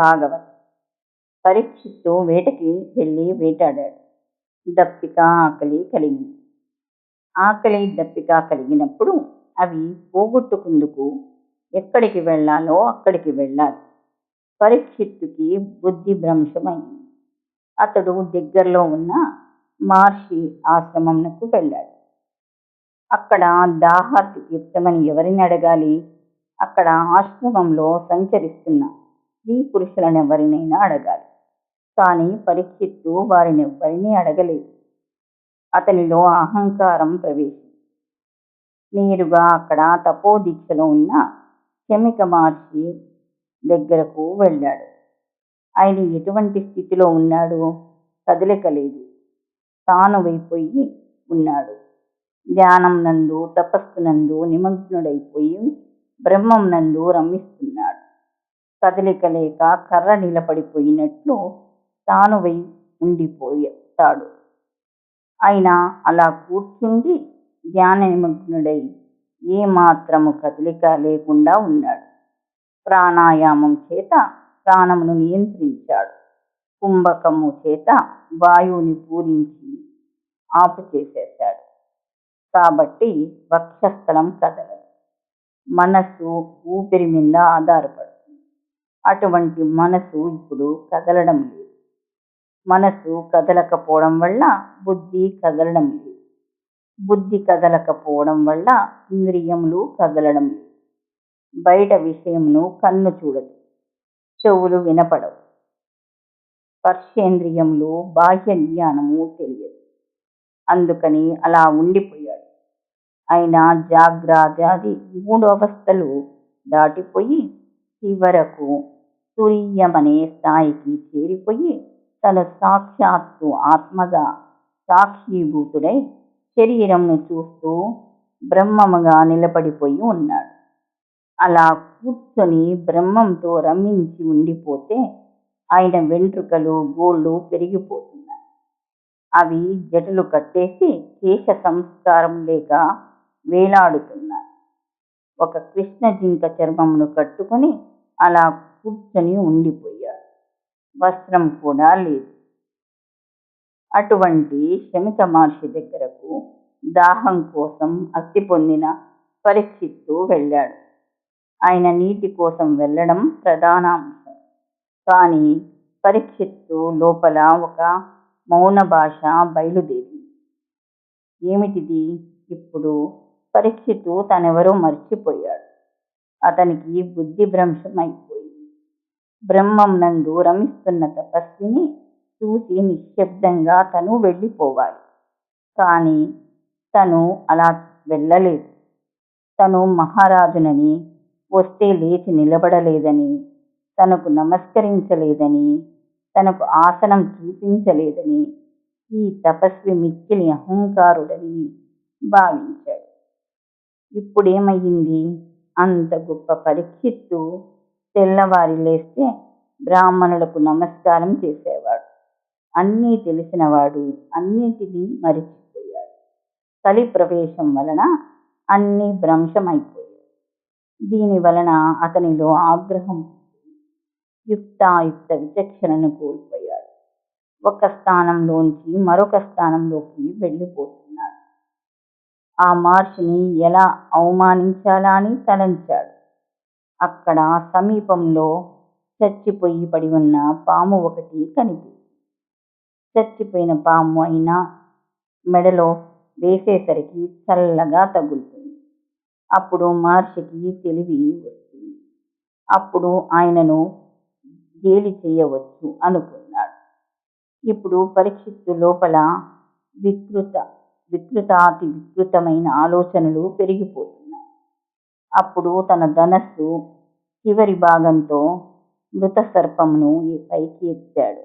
భాగవత్. పరీక్షిత్తు వేటకి వెళ్ళి వేటాడాడు. దప్పిక ఆకలి కలిగింది. ఆకలి దప్పిక కలిగినప్పుడు అవి పోగొట్టుకుందుకు ఎక్కడికి వెళ్ళాలో అక్కడికి వెళ్ళాలి. పరీక్షిత్తుకి బుద్ధి భ్రంశమైంది. అతడు దగ్గరలో ఉన్న మహర్షి ఆశ్రమంకు వెళ్ళాడు. అక్కడ దాహార్తి తీర్థమని ఎవరిని అడగాలి? అక్కడ ఆశ్రమంలో సంచరిస్తున్నా స్త్రీ పురుషులనెవరినైనా అడగాలి. కానీ పరీక్షిత్తు వారిని ఎవ్వరినీ అడగలేదు. అతనిలో అహంకారం ప్రవేశించింది. నేరుగా అక్కడ తపోదీక్షలో ఉన్న శమిక మహర్షి దగ్గరకు వెళ్ళాడు. ఆయన ఎటువంటి స్థితిలో ఉన్నాడు కదలిక లేదు తాను వైపోయి ఉన్నాడు. ధ్యానం నందు తపస్సు నందు నిమగ్నుడైపోయి బ్రహ్మం నందు రమిస్తున్నాడు. కదలిక లేక కర్ర నిలబడిపోయినట్లు తానువై ఉండిపోతాడు ఆయన అలా కూర్చుండి ధ్యాన నిమగ్నుడై ఏ మాత్రము కదలిక లేకుండా ఉన్నాడు. ప్రాణాయామం చేత ప్రాణమును నియంత్రించాడు. కుంభకము చేత వాయువుని పూరించి ఆపు చేసేశాడు కాబట్టి వక్షస్థలం కదలదు. మనస్సు ఊపిరి మీద ఆధారపడుతుంది అటువంటి మనసు ఇప్పుడు కదలడం లేదు. మనసు కదలకపోవడం వల్ల బుద్ధి కదలడం లేదు. బుద్ధి కదలకపోవడం వల్ల ఇంద్రియములు కదలడం లేదు. బయట విషయమును కన్ను చూడదు. చెవులు వినపడవు. స్పర్శేంద్రియములు బాహ్య జ్ఞానము తెలియదు. అందుకని అలా ఉండిపోయాడు. అయినా జాగ్రత్తాది మూడు అవస్థలు దాటిపోయి చివరకు తురీయమనే స్థాయికి చేరిపోయి తన సాక్షాత్తు ఆత్మగా సాక్షీభూతుడై శరీరంను చూస్తూ బ్రహ్మముగా నిలబడిపోయి ఉన్నాడు. అలా కూర్చొని బ్రహ్మంతో రమించి ఉండిపోతే ఆయన వెంట్రుకలు గోళ్ళు పెరిగిపోతున్నాయి. అవి జటలు కట్టేసి కేశ సంస్కారం లేక వేలాడుతున్నాయి. ఒక కృష్ణ జింక చర్మమును కట్టుకొని అలా కూర్చొని ఉండిపోయాడు. వస్త్రం కూడా లేదు. అటువంటి శమిక మహర్షి దగ్గరకు దాహం కోసం అత్తి పొందిన పరీక్షిత్తు వెళ్ళాడు. ఆయన నీటి కోసం వెళ్ళడం ప్రధాన అంశం. కానీ పరీక్షిత్తు లోపల ఒక మౌన భాష బయలుదేరి ఏమిటిది? ఇప్పుడు పరీక్షిత్తు తనెవరో మర్చిపోయాడు. అతనికి బుద్ధి భ్రంశం అయిపోయింది. బ్రహ్మం నందు రమిస్తున్న తపస్విని చూసి నిశ్శబ్దంగా తను వెళ్ళిపోవాలి. కానీ తను అలా వెళ్ళలేదు. తను మహారాజునని వస్తే లేచి నిలబడలేదని తనకు నమస్కరించలేదని తనకు ఆసనం చూపించలేదని ఈ తపస్వి మిక్కిలి అహంకారుడని భావించాడు. ఇప్పుడేమయ్యింది? అంత గొప్ప పరీక్షిత్తు తెల్లవారి లేస్తే బ్రాహ్మణులకు నమస్కారం చేసేవాడు. అన్నీ తెలిసినవాడు అన్నిటినీ మరిచిపోయాడు. కలి ప్రవేశం వలన అన్నీ భ్రంశమైపోయాయి. దీని వలన అతనిలో ఆగ్రహం యుక్తాయుక్త విచక్షణను కోల్పోయాడు. ఒక స్థానంలోంచి మరొక స్థానంలోకి వెళ్ళిపోతున్నాడు. ఆ మహర్షిని ఎలా అవమానించాలా అని తలంచాడు. అక్కడ సమీపంలో చచ్చిపోయి పడి ఉన్న పాము ఒకటి కనిపించింది చచ్చిపోయిన పాము అయినా మెడలో వేసేసరికి చల్లగా తగులుతుంది. అప్పుడు మహర్షికి తెలివి వస్తుంది. అప్పుడు ఆయనను గేలి చేయవచ్చు అనుకున్నాడు. ఇప్పుడు పరీక్షిత్తు లోపల వికృత వికృతాతి వికృతమైన ఆలోచనలు పెరిగిపోతాయి అప్పుడు తన ధనస్సు చివరి భాగంతో మృత సర్పమును పైకి ఎత్తాడు.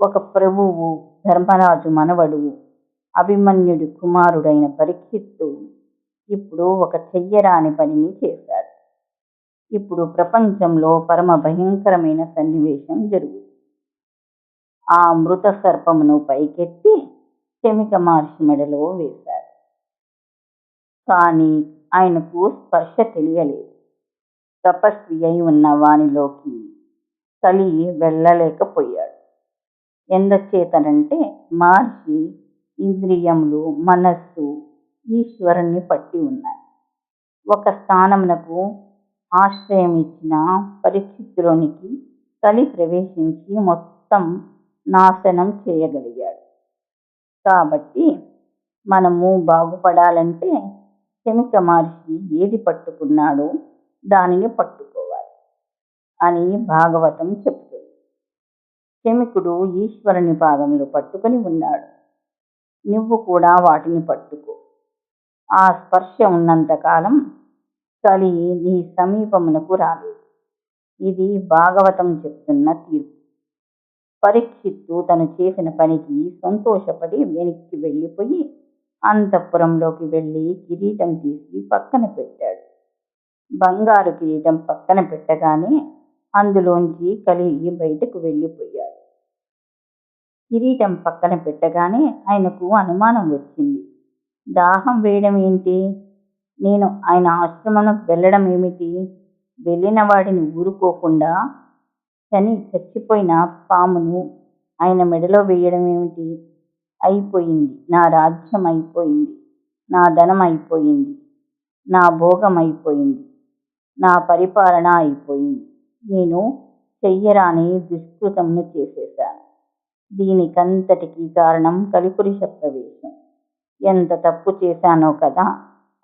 ఒక ప్రభువు ధర్మరాజు మనవడు అభిమన్యుడి కుమారుడైన పరీక్షిత్తు ఇప్పుడు ఒక చెయ్యరాని పనిని చేశాడు. ఇప్పుడు ప్రపంచంలో పరమ భయంకరమైన సన్నివేశం జరుగుతుంది. ఆ మృత సర్పమును పైకెత్తి శమిక మహర్షి మెడలో వేశాడు. కానీ ఆయనకు స్పర్శ తెలియలేదు. తపస్వి అయి ఉన్న వానిలోకి కలి వెళ్ళలేకపోయాడు. ఎందుచేతనంటే మహర్షి ఇంద్రియములు మనస్సు ఈశ్వరుణ్ణి పట్టి ఉన్నాయి. ఒక స్థానమునకు ఆశ్రయం ఇచ్చిన పరీక్షిత్తులోనికి కలి ప్రవేశించి మొత్తం నాశనం చేయగలిగాడు. కాబట్టి మనము బాగుపడాలంటే శమిక మహర్షి ఏది పట్టుకున్నాడో దానిని పట్టుకోవాలి అని భాగవతం చెబుతుంది. శమికుడు ఈశ్వరుని పాదములు పట్టుకొని ఉన్నాడు. నువ్వు కూడా వాటిని పట్టుకో. ఆ స్పర్శ ఉన్నంతకాలం కలి నీ సమీపమునకు రాలేదు. ఇది భాగవతం చెప్తున్న తీర్పు. పరీక్షిత్తు తను చేసిన పనికి సంతోషపడి వెనక్కి వెళ్ళిపోయి అంతఃపురంలోకి వెళ్ళి కిరీటం తీసి పక్కన పెట్టాడు. బంగారు కిరీటం పక్కన పెట్టగానే అందులోంచి కలిగి బయటకు వెళ్ళిపోయాడు. కిరీటం పక్కన పెట్టగానే ఆయనకు అనుమానం వచ్చింది. దాహం వేయడం ఏంటి? నేను ఆయన ఆశ్రమంలోకి వెళ్ళడం ఏమిటి? వెళ్ళిన వాడిని ఊరుకోకుండా చని చచ్చిపోయిన పామును ఆయన మెడలో వేయడం ఏమిటి? అయిపోయింది. నా రాజ్యం అయిపోయింది. నా ధనం అయిపోయింది. నా భోగం అయిపోయింది. నా పరిపాలన అయిపోయింది. నేను చెయ్యరాని దుష్కృతంను చేసేశాను. దీనికంతటికి కారణం కలిపురుష ప్రవేశం ఎంత తప్పు చేశానో కదా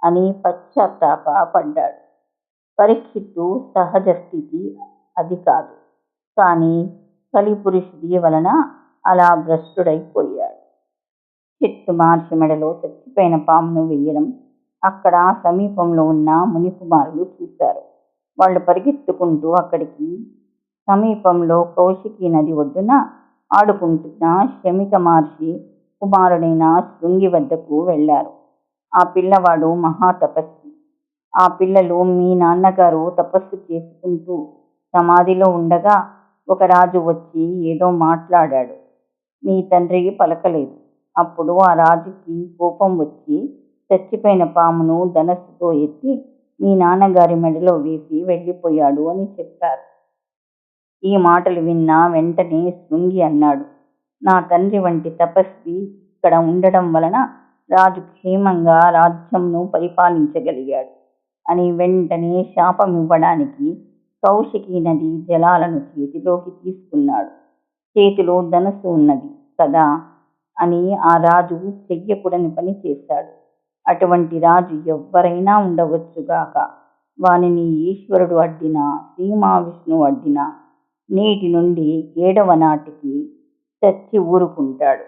అని పశ్చాత్తాపడ్డాడు పరీక్షిత్తు సహజ స్థితి అది కాదు. కానీ కలిపురుషుడి వలన అలా భ్రష్టుడైపోయాడు. చెట్టు మహర్షి మెడలో చచ్చిపోయిన పామును వేయడం అక్కడ సమీపంలో ఉన్న మునికుమారులు చూశారు. వాళ్ళు పరిగెత్తుకుంటూ అక్కడికి సమీపంలో కౌశికి నది ఒడ్డున ఆడుకుంటున్న శమిక మహర్షి కుమారుడైన శృంగి వద్దకు వెళ్ళారు. ఆ పిల్లవాడు మహాతపస్వి ఆ పిల్లలు మీ నాన్నగారు తపస్సు చేసుకుంటూ సమాధిలో ఉండగా ఒక రాజు వచ్చి ఏదో మాట్లాడాడు. మీ తండ్రి పలకలేదు. అప్పుడు ఆ రాజుకి కోపం వచ్చి చచ్చిపోయిన పామును ధనస్సుతో ఎత్తి మీ నాన్నగారి మెడలో వేసి వెళ్ళిపోయాడు అని చెప్పారు. ఈ మాటలు విన్న వెంటనే శృంగి అన్నాడు నా తండ్రి వంటి తపస్వి ఇక్కడ ఉండడం వలన రాజు క్షేమంగా రాజ్యంను పరిపాలించగలిగాడు అని వెంటనే శాపం ఇవ్వడానికి కౌశికి నది జలాలను చేతిలోకి తీసుకున్నాడు. చేతిలో ధనస్సు ఉన్నది కదా అని ఆ రాజు చెయ్యకూడని పని చేశాడు. అటువంటి రాజు ఎవ్వరైనా ఉండవచ్చుగాక. వానిని ఈశ్వరుడు అడ్డినా శ్రీ మహావిష్ణువు అడ్డినా నేటి నుండి ఏడవ నాటికి చచ్చి ఊరుకుంటాడు.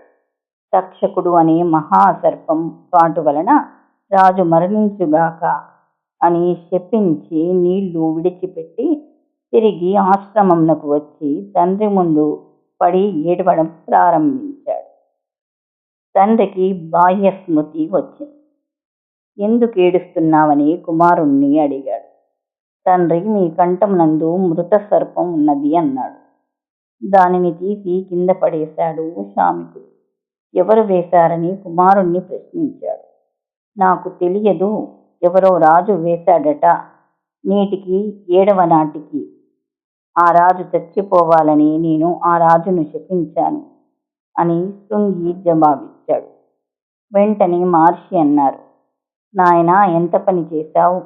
తక్షకుడు అనే మహాసర్పం కాటు వలన రాజు మరణించుగాక అని శపించి నీళ్ళు విడిచిపెట్టి తిరిగి ఆశ్రమంనకు వచ్చి తండ్రి ముందు పడి ఏడవడం ప్రారంభించాడు. తండ్రికి బాహ్య స్మృతి వచ్చింది. ఎందుకు ఏడుస్తున్నావని కుమారుణ్ణి అడిగాడు. తండ్రి మీ కంఠం నందు మృత సర్పం ఉన్నది అన్నాడు. దానిని తీసి కింద పడేశాడు శామికుడు ఎవరు వేశారని కుమారుణ్ణి ప్రశ్నించాడు. నాకు తెలియదు ఎవరో రాజు వేశాడట. నేటికి ఏడవ నాటికి ఆ రాజు చచ్చిపోవాలని నేను ఆ రాజును శపించాను అని శృంగి జవాబిచ్చాడు వెంటనే మహర్షి అన్నారు నాయనా ఎంత పని చేశావు?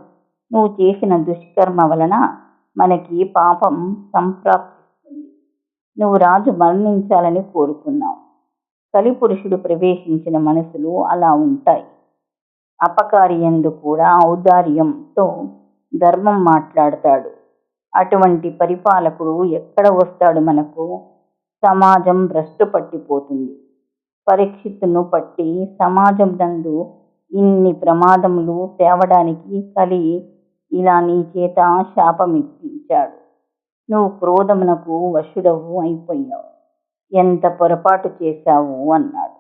నువ్వు చేసిన దుష్కర్మ వలన మనకి పాపం సంప్రాప్తిస్తుంది. నువ్వు రాజు మరణించాలని కోరుకున్నావు. కలిపురుషుడు ప్రవేశించిన మనసులు అలా ఉంటాయి. అపకార్యందు కూడా ఔదార్యంతో ధర్మం మాట్లాడతాడు. అటువంటి పరిపాలకుడు ఎక్కడ వస్తాడు మనకు? సమాజం భ్రష్టు పట్టిపోతుంది పరీక్షిత్తును పట్టి సమాజం నందు ఇన్ని ప్రమాదములు తేవడానికి కలి ఇలా నీ చేత శాపమిప్పించాడు. నువ్వు క్రోధమునకు వశుడవు అయిపోయావు. ఎంత పొరపాటు చేశావు? అన్నాడు.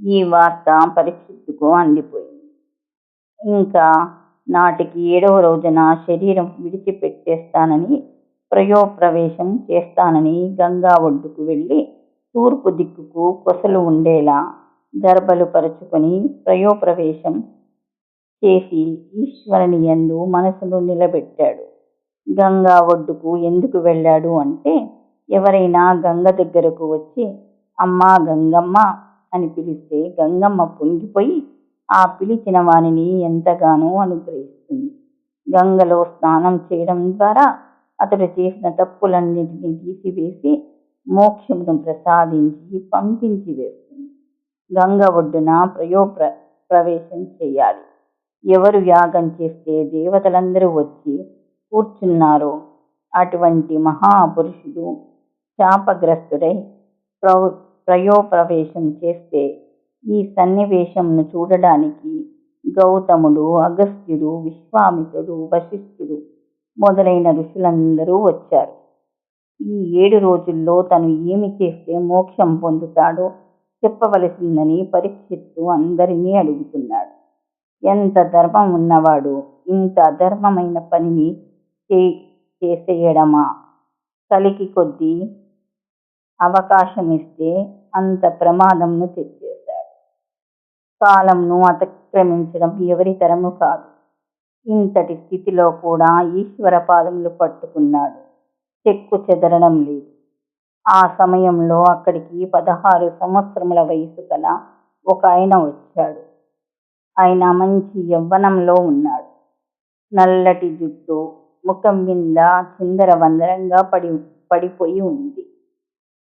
ఈ వార్త పరీక్షిత్తుకు అందిపోయింది. ఇంకా నాటికి ఏడవ రోజున శరీరం విడిచిపెట్టేస్తానని ప్రయోప్రవేశం చేస్తానని గంగా ఒడ్డుకు వెళ్ళి తూర్పు దిక్కుకు కొసలు ఉండేలా గర్భలు పరుచుకొని ప్రయోప్రవేశం చేసి ఈశ్వరుని యందు మనసును నిలబెట్టాడు. గంగా ఒడ్డుకు ఎందుకు వెళ్ళాడు అంటే ఎవరైనా గంగ దగ్గరకు వచ్చి అమ్మా గంగమ్మ అని పిలిస్తే గంగమ్మ పొంగిపోయి ఆ పిలిచిన వానిని ఎంతగానో అనుగ్రహిస్తుంది. గంగలో స్నానం చేయడం ద్వారా అతడు చేసిన తప్పులన్నింటినీ తీసివేసి మోక్షమును ప్రసాదించి పంపించి వేస్తుంది. గంగ ఒడ్డున ప్రయో ప్ర ప్రవేశం చేయాలి. ఎవరు యాగం చేస్తే దేవతలందరూ వచ్చి కూర్చున్నారో అటువంటి మహాపురుషుడు శాపగ్రస్తుడై ప్ర ప్రయోప్రవేశం చేస్తే ఈ సన్నివేశంను చూడడానికి గౌతముడు అగస్త్యుడు విశ్వామిత్రుడు వశిష్ఠుడు మొదలైన ఋషులందరూ వచ్చారు. ఈ ఏడు రోజుల్లో తను ఏమి చేస్తే మోక్షం పొందుతాడో చెప్పవలసిందని పరీక్షిత్తు అందరినీ అడుగుతున్నాడు. ఎంత ధర్మం ఉన్నవాడు ఇంత అధర్మమైన పనిని చే చేసేయడమా? కలికి కొద్దీ అవకాశం ఇస్తే అంత ప్రమాదంను తెచ్చేశాడు కాలంను అతిక్రమించడం ఎవరి తరము కాదు. ఇంతటి స్థితిలో కూడా ఈశ్వర పాదములు పట్టుకున్నాడు. చెక్కు చెదరడం లేదు. ఆ సమయంలో అక్కడికి పదహారు సంవత్సరముల వయసు గల ఒక ఆయన వచ్చాడు. ఆయన మంచి యవ్వనంలో ఉన్నాడు. నల్లటి జుట్టు ముఖం మీద చిందర వందరంగా పడి పడిపోయి ఉంది.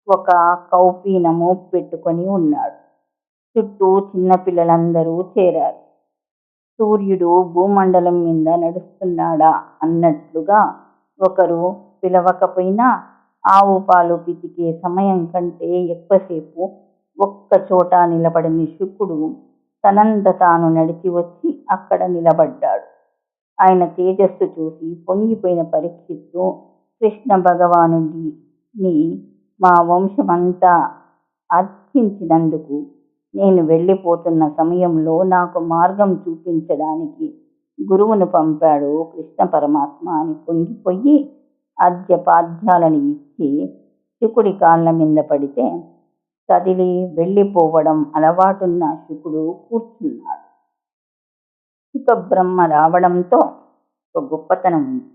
ఒక కౌపీనము పెట్టుకొని ఉన్నాడు. చుట్టూ చిన్నపిల్లలందరూ చేరారు. సూర్యుడు భూమండలం మీద నడుస్తున్నాడా అన్నట్లుగా ఒకరు పిలవకపోయినా ఆవు పాలు పితికే సమయం కంటే ఎక్కువసేపు ఒక్క చోట నిలబడని శుకుడు తనంత తాను నడిచి వచ్చి అక్కడ నిలబడ్డాడు. ఆయన తేజస్సు చూసి పొంగిపోయిన పరీక్షిత్తు కృష్ణ భగవానుడిని మా వంశమంతా అర్చించినందుకు నేను వెళ్ళిపోతున్న సమయంలో నాకు మార్గం చూపించడానికి గురువును పంపాడు కృష్ణ పరమాత్మ అని పొంగిపోయి అర్ఘ్యపాద్యాలను ఇచ్చి శుకుడి కాళ్ళ మీద పడితే కదిలి వెళ్ళిపోవడం అలవాటున్న శుకుడు కూర్చున్నాడు. శుక బ్రహ్మ రావడంతో ఒక గొప్పతనం ఉంది.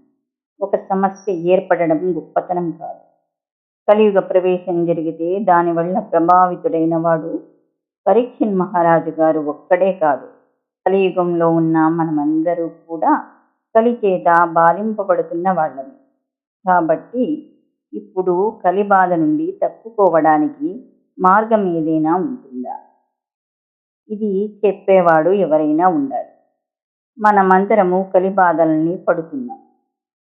ఒక సమస్య ఏర్పడడం గొప్పతనం కాదు. కలియుగ ప్రవేశం జరిగితే దానివల్ల ప్రభావితుడైన వాడు పరీక్షన్ మహారాజు గారు ఒక్కడే కాదు. కలియుగంలో ఉన్న మనమందరూ కూడా కలిచేత బాలింపబడుతున్న బాధింపబడుతున్న వాళ్ళమే. కాబట్టి ఇప్పుడు కలి బాధ నుండి తప్పుకోవడానికి మార్గం ఏదైనా ఉంటుందా? ఇది చెప్పేవాడు ఎవరైనా ఉండాలి. మనమందరము కలి బాధల్ని పడుతున్నాం.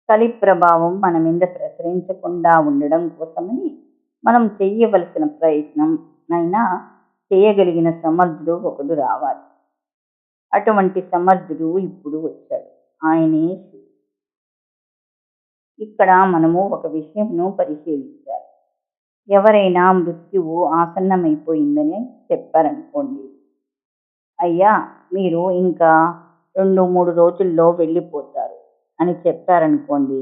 కలి ప్రభావం మన మీద ప్రసరించకుండా ఉండడం కోసమని మనం చేయవలసిన ప్రయత్నం అయినా చేయగలిగిన సమర్థుడు ఒకడు రావాలి. అటువంటి సమర్థుడు ఇప్పుడు వచ్చాడు. ఆయనే ఇక్కడ మనము ఒక విషయంను పరిశీలించాలి. ఎవరైనా మృత్యువు ఆసన్నమైపోయిందని చెప్పారనుకోండి. అయ్యా మీరు ఇంకా రెండు మూడు రోజుల్లో వెళ్ళిపోతారు అని చెప్పారనుకోండి.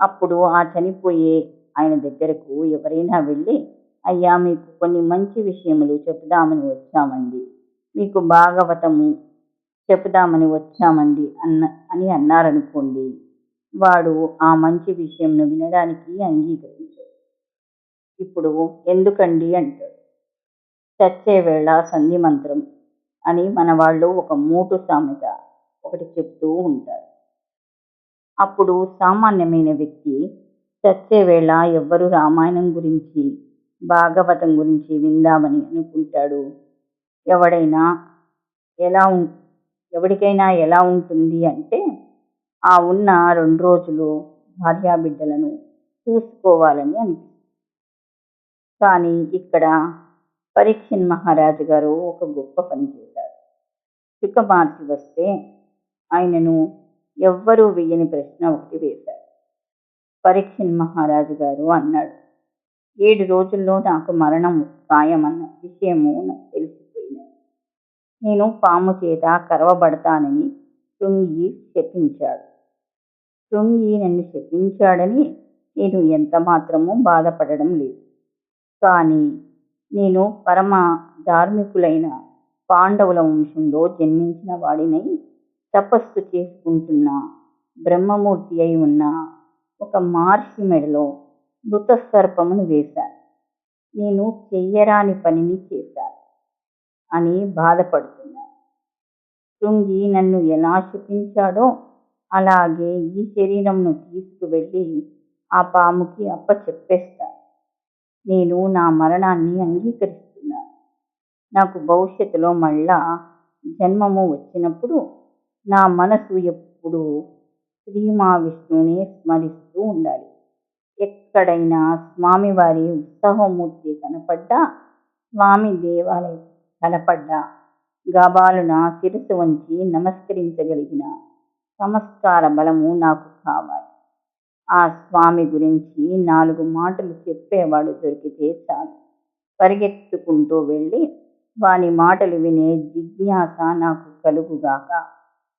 అప్పుడు ఆ చనిపోయే ఆయన దగ్గరకు ఎవరైనా వెళ్ళి అయ్యా మీకు కొన్ని మంచి విషయములు చెప్దామని వచ్చామండి. మీకు భాగవతము చెప్దామని వచ్చామండి అన్న అని అన్నారనుకోండి. వాడు ఆ మంచి విషయంను వినడానికి అంగీకరించాడు. ఇప్పుడు ఎందుకండి అంటాడు. చచ్చేవేళ సంధి మంత్రం అని మన వాళ్ళు ఒక మూటు సామెత ఒకటి చెప్తూ ఉంటారు. అప్పుడు సామాన్యమైన వ్యక్తి చచ్చేవేళ ఎవ్వరు రామాయణం గురించి భాగవతం గురించి విందామని అనుకుంటాడు. ఎవడైనా ఎలా ఉం ఎవరికైనా ఎలా ఉంటుంది అంటే ఆ ఉన్న రెండు రోజులు భార్యాబిడ్డలను చూసుకోవాలని అనిపిస్తుంది. కానీ ఇక్కడ పరీక్షన్ మహారాజు గారు ఒక గొప్ప పని చేశారు. సుఖమార్చి వస్తే ఆయనను ఎవ్వరూ వెయ్యని ప్రశ్న ఒకటి వేశారు. పరీక్షన్ మహారాజు గారు అన్నాడు ఏడు రోజుల్లో నాకు మరణం ఖాయమన్న విషయము నాకు తెలిసిపోయినది. నేను పాము చేత కరవబడతానని శృంగి శపించాడు. శృంగి నన్ను శపించాడని నేను ఎంత మాత్రమూ బాధపడడం లేదు. కానీ నేను పరమ ధార్మికులైన పాండవుల వంశంలో జన్మించిన వాడినై తపస్సు చేసుకుంటున్న బ్రహ్మమూర్తి అయి ఉన్న ఒక మహర్షి మెడలో మృతసర్పమును వేశాను నేను చెయ్యరాని పనిని చేశాను అని బాధపడుతున్నాను శృంగి నన్ను ఎలా శపించాడో అలాగే ఈ శరీరంను తీసుకువెళ్ళి ఆ పాముకి అప్ప చెప్పేస్తాను నేను నా మరణాన్ని అంగీకరిస్తున్నాను. నాకు భవిష్యత్తులో మళ్ళా జన్మము వచ్చినప్పుడు నా మనసు ఎప్పుడు శ్రీ మహావిష్ణువుని స్మరిస్తూ ఉండాలి. ఎక్కడైనా స్వామివారి ఉత్సవమూర్తి కనపడ్డా స్వామి దేవాలయం కనపడ్డా గబాలున శిరసు వంచి నమస్కరించగలిగిన సంస్కార బలము నాకు కావాలి. ఆ స్వామి గురించి నాలుగు మాటలు చెప్పేవాడు దొరికితే చాలు. పరిగెత్తుకుంటూ వెళ్ళి వాని మాటలు వినే జిజ్ఞాస నాకు కలుగుగాక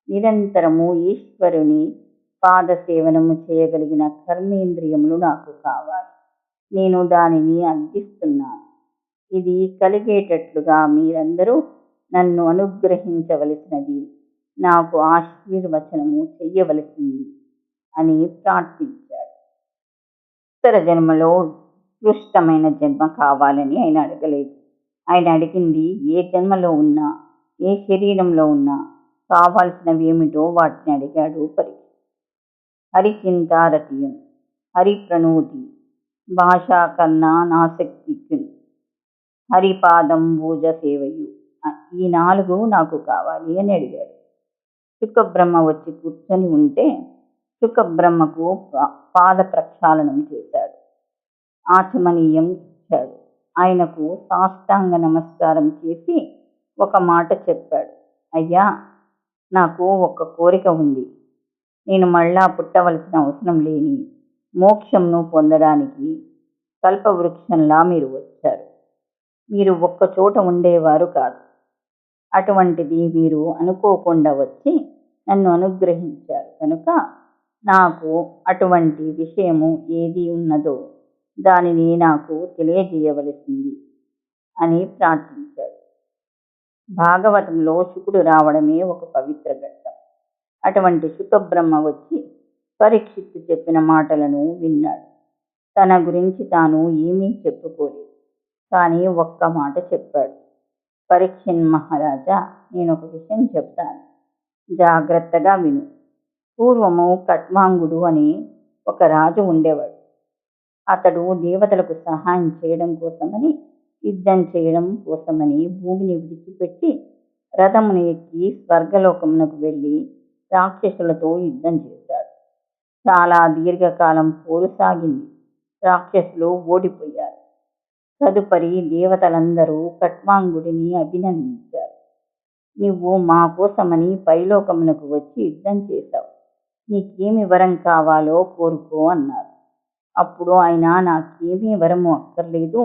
నిరంతరము ఈశ్వరుని పాదసేవనము చేయగలిగిన కర్మేంద్రియములు నాకు కావాలి. నేను దానిని అందిస్తున్నాను. ఇది కలిగేటట్లుగా మీరందరూ నన్ను అనుగ్రహించవలసినది. నాకు ఆశీర్వచనము చెయ్యవలసింది అని ప్రార్థించాడు. ఉత్తర జన్మలో ఉత్కృష్టమైన జన్మ కావాలని ఆయన అడగలేదు. ఆయన అడిగింది ఏ జన్మలో ఉన్నా ఏ శరీరంలో ఉన్నా కావాల్సినవి ఏమిటో వాటిని అడిగాడు పరి హరిచింతారతియున్ హరి ప్రణూతి భాషా కన్నా నాశక్తికి హరిపాదం భూజ సేవయు ఈ నాలుగు నాకు కావాలి అని అడిగాడు. శుకబ్రహ్మ వచ్చి కూర్చొని ఉంటే శుకబ్రహ్మకు పా- పాద ప్రక్షాళనం చేశాడు. ఆచమనీయం ఇచ్చాడు. ఆయనకు సాష్టాంగ నమస్కారం చేసి ఒక మాట చెప్పాడు. అయ్యా నాకు ఒక కోరిక ఉంది. నేను మళ్ళా పుట్టవలసిన అవసరం లేని మోక్షంను పొందడానికి కల్పవృక్షంలా మీరు వచ్చారు. మీరు ఒక్క చోట ఉండేవారు కాదు. అటువంటిది మీరు అనుకోకుండా వచ్చి నన్ను అనుగ్రహించారు. కనుక నాకు అటువంటి విషయము ఏది ఉన్నదో దానిని నాకు తెలియజేయవలసింది అని ప్రార్థించాడు భాగవతంలో శుకుడు రావడమే ఒక పవిత్ర ఘట్టం. అటువంటి శుకబ్రహ్మ వచ్చి పరీక్షిత్తు చెప్పిన మాటలను విన్నాడు. తన గురించి తాను ఏమీ చెప్పుకోలేదు. కానీ ఒక్క మాట చెప్పాడు. పరీక్షణ్ మహారాజా నేను ఒక విషయం చెప్తాను. జాగ్రత్తగా విను. పూర్వము కట్వాంగుడు అని ఒక రాజు ఉండేవాడు. అతడు దేవతలకు సహాయం చేయడం కోసమని యుద్ధం చేయడం కోసమని భూమిని విడిచిపెట్టి రథమును ఎక్కి స్వర్గలోకమునకు వెళ్ళి రాక్షసులతో యుద్ధం చేశాడు. చాలా దీర్ఘకాలం పోరు సాగింది రాక్షసులు ఓడిపోయారు. తదుపరి దేవతలందరూ కట్వాంగుడిని అభినందించారు. నువ్వు మా కోసమని పైలోకమునకు వచ్చి యుద్ధం చేశావు. నీకేమి వరం కావాలో కోరుకో అన్నారు. అప్పుడు ఆయన నాకేమీ వరము అక్కర్లేదు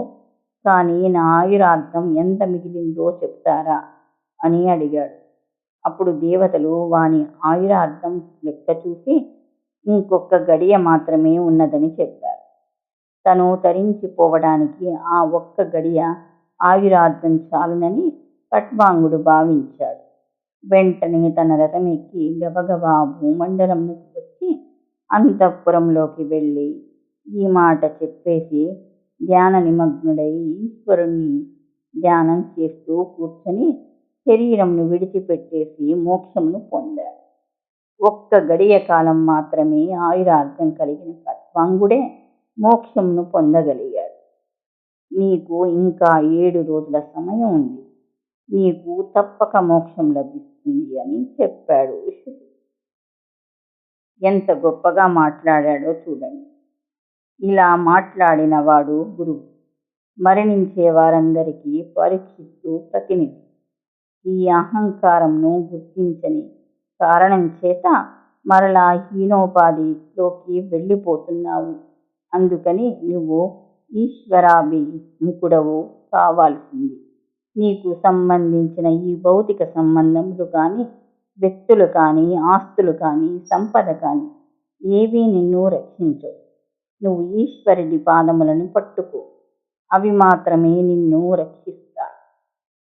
కానీ నా ఆయురార్థం ఎంత మిగిలిందో చెప్తారా అని అడిగాడు. అప్పుడు దేవతలు వాని ఆయురార్థం లెక్క చూసి ఇంకొక గడియ మాత్రమే ఉన్నదని చెప్పారు. తను తరించిపోవడానికి ఆ ఒక్క గడియ ఆయురార్థం చాలునని కట్వాంగుడు భావించాడు. వెంటనే తన రథం ఎక్కి గబగబా భూమండలంలోకి వచ్చి అంతఃపురంలోకి వెళ్ళి ఈ మాట చెప్పేసి ధ్యాన నిమగ్నుడై ఈశ్వరుణ్ణి ధ్యానం చేస్తూ కూర్చొని శరీరంను విడిచిపెట్టేసి మోక్షమును పొందాడు. ఒక్క గడియ కాలం మాత్రమే ఆయురార్థం కలిగిన కట్వాంగుడే మోక్షంను పొందగలిగాడు. నీకు ఇంకా ఏడు రోజుల సమయం ఉంది. నీకు తప్పక మోక్షం లభిస్తుంది అని చెప్పాడు ఎంత గొప్పగా మాట్లాడాడో చూడండి. ఇలా మాట్లాడిన వాడు గురువు. మరణించే వారందరికీ పరీక్షిస్తూ ప్రతినిధి. ఈ అహంకారంను గుర్తించని కారణం చేత మరలా హీనోపాధిలోకి వెళ్ళిపోతున్నావు. అందుకని నువ్వు ఈశ్వరాభిముఖుడవు కావాల్సింది. నీకు సంబంధించిన ఈ భౌతిక సంబంధములు కానీ వ్యక్తులు కానీ ఆస్తులు కానీ సంపద కానీ ఏవీ నిన్ను రక్షించవు. నువ్వు ఈశ్వరుడి పాదములను పట్టుకో. అవి మాత్రమే నిన్ను రక్షిస్తాయి.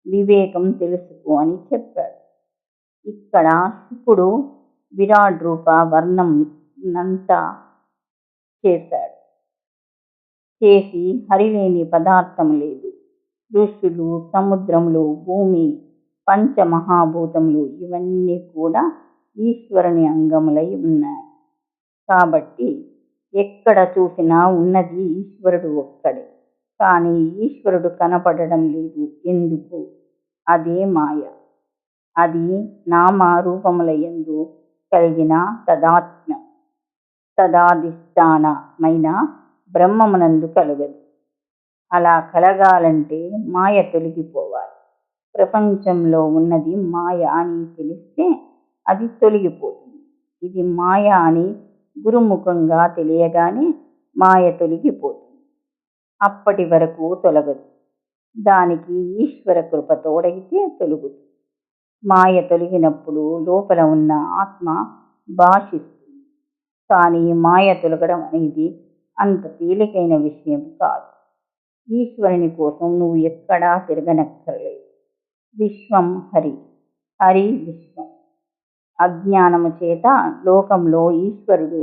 వివేకం తెలుసుకో అని చెప్పాడు. ఇక్కడ శుకుడు విరాట్ రూప వర్ణం నంతా చేశాడు. చేసి హరిలేని పదార్థం లేదు. ఋషులు సముద్రములు భూమి పంచమహాభూతములు ఇవన్నీ కూడా ఈశ్వరుని అంగములై ఉన్నాయి. కాబట్టి ఎక్కడ చూసినా ఉన్నది ఈశ్వరుడు ఒక్కడే. కానీ ఈశ్వరుడు కనపడడం లేదు. ఎందుకు? అదే మాయ. అది నామ రూపముల కలిగిన తదాత్మ్యం. తదాధిష్టానమైన బ్రహ్మమునందు కలగదు. అలా కలగాలంటే మాయ తొలగిపోవాలి. ప్రపంచంలో ఉన్నది మాయ అని తెలిస్తే అది తొలగిపోతుంది. ఇది మాయ అని గురుముఖంగా తెలియగానే మాయ తొలగిపోతుంది. అప్పటి వరకు తొలగదు. దానికి ఈశ్వర కృప తోడైతే తొలుగుతుంది. మాయ తొలగినప్పుడు లోపల ఉన్న ఆత్మ భాషిస్తుంది. కానీ మాయ తొలగడం అనేది అంత తేలికైన విషయం కాదు. ఈశ్వరుని కోసం నువ్వు ఎక్కడా తిరగనక్కర్లేదు. విశ్వం హరి హరి విశ్వం. అజ్ఞానము చేత లోకంలో ఈశ్వరుడు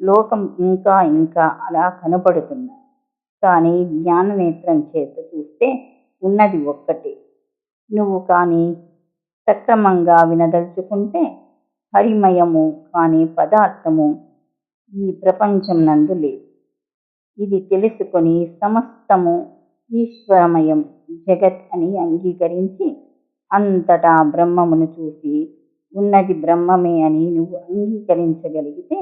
లోకం ఇంకా ఇంకా అలా కనపడుతున్నా కానీ జ్ఞాననేత్రం చేత చూస్తే ఉన్నది ఒక్కటే. నువ్వు కానీ సక్రమంగా వినదలుచుకుంటే హరిమయము కాని పదార్థము ఈ ప్రపంచం నందు లేదు ఇది తెలుసుకొని సమస్తము ఈశ్వరమయం జగత్ అని అంగీకరించి అంతటా బ్రహ్మమును చూసి ఉన్నది బ్రహ్మమే అని నువ్వు అంగీకరించగలిగితే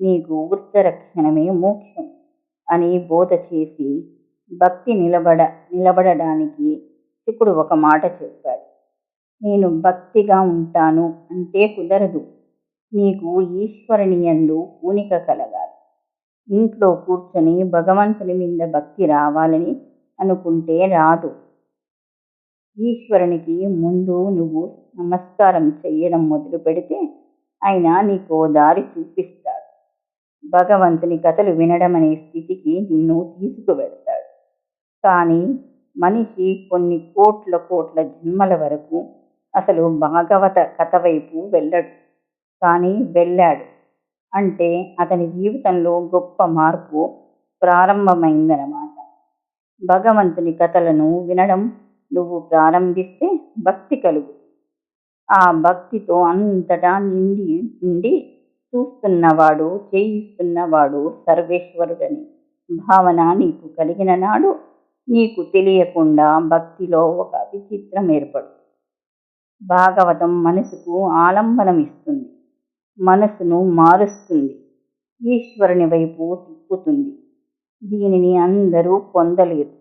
నీకు ఉత్తరక్షణమే మోక్షం అని బోధ చేసి భక్తి నిలబడ నిలబడడానికి శుకుడు ఒక మాట చెప్పాడు. నేను భక్తిగా ఉంటాను అంటే కుదరదు. నీకు ఈశ్వరుని యందు పూనిక కలగాలి. ఇంట్లో కూర్చొని భగవంతుని మీద భక్తి రావాలని అనుకుంటే రాదు. ఈశ్వరునికి ముందు నువ్వు నమస్కారం చేయడం మొదలు పెడితే ఆయన నీకో దారి చూపిస్తాడు. భగవంతుని కథలు వినడం అనే స్థితికి నిన్ను తీసుకువెడతాడు. కానీ మనిషి కొన్ని కోట్ల కోట్ల జన్మల వరకు అసలు భాగవత కథ వైపు వెళ్ళడు. కానీ వెళ్ళాడు. అంటే అతని జీవితంలో గొప్ప మార్పు ప్రారంభమైందన్నమాట. భగవంతుని కథలను వినడం నువ్వు ప్రారంభిస్తే భక్తి కలుగు. ఆ భక్తితో అంతటా నిండి ఉండి చూస్తున్నవాడు చేయిస్తున్నవాడు సర్వేశ్వరుడని భావన నీకు కలిగిన నాడు నీకు తెలియకుండా భక్తిలో ఒక విచిత్రం ఏర్పడు. భాగవతం మనసుకు ఆలంబనం ఇస్తుంది మనసును మారుస్తుంది. ఈశ్వరుని వైపు తిప్పుతుంది. దీనిని అందరూ పొందలేరు.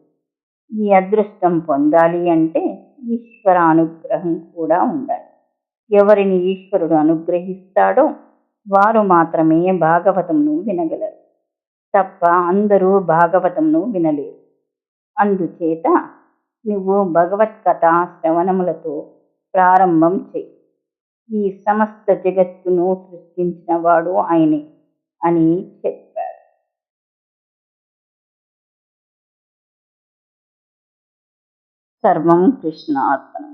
ఈ అదృష్టం పొందాలి అంటే ఈశ్వర అనుగ్రహం కూడా ఉండాలి. ఎవరిని ఈశ్వరుడు అనుగ్రహిస్తాడో వారు మాత్రమే భాగవతంను వినగలరు. తప్ప అందరూ భాగవతంను వినలేరు. అందుచేత నువ్వు భగవత్కథ శ్రవణములతో ప్రారంభం చెయ్యి. ఈ సమస్త జగత్తును సృష్టించిన వాడు ఆయనే అని చెప్పాడు సర్వం కృష్ణ కృష్ణార్పణం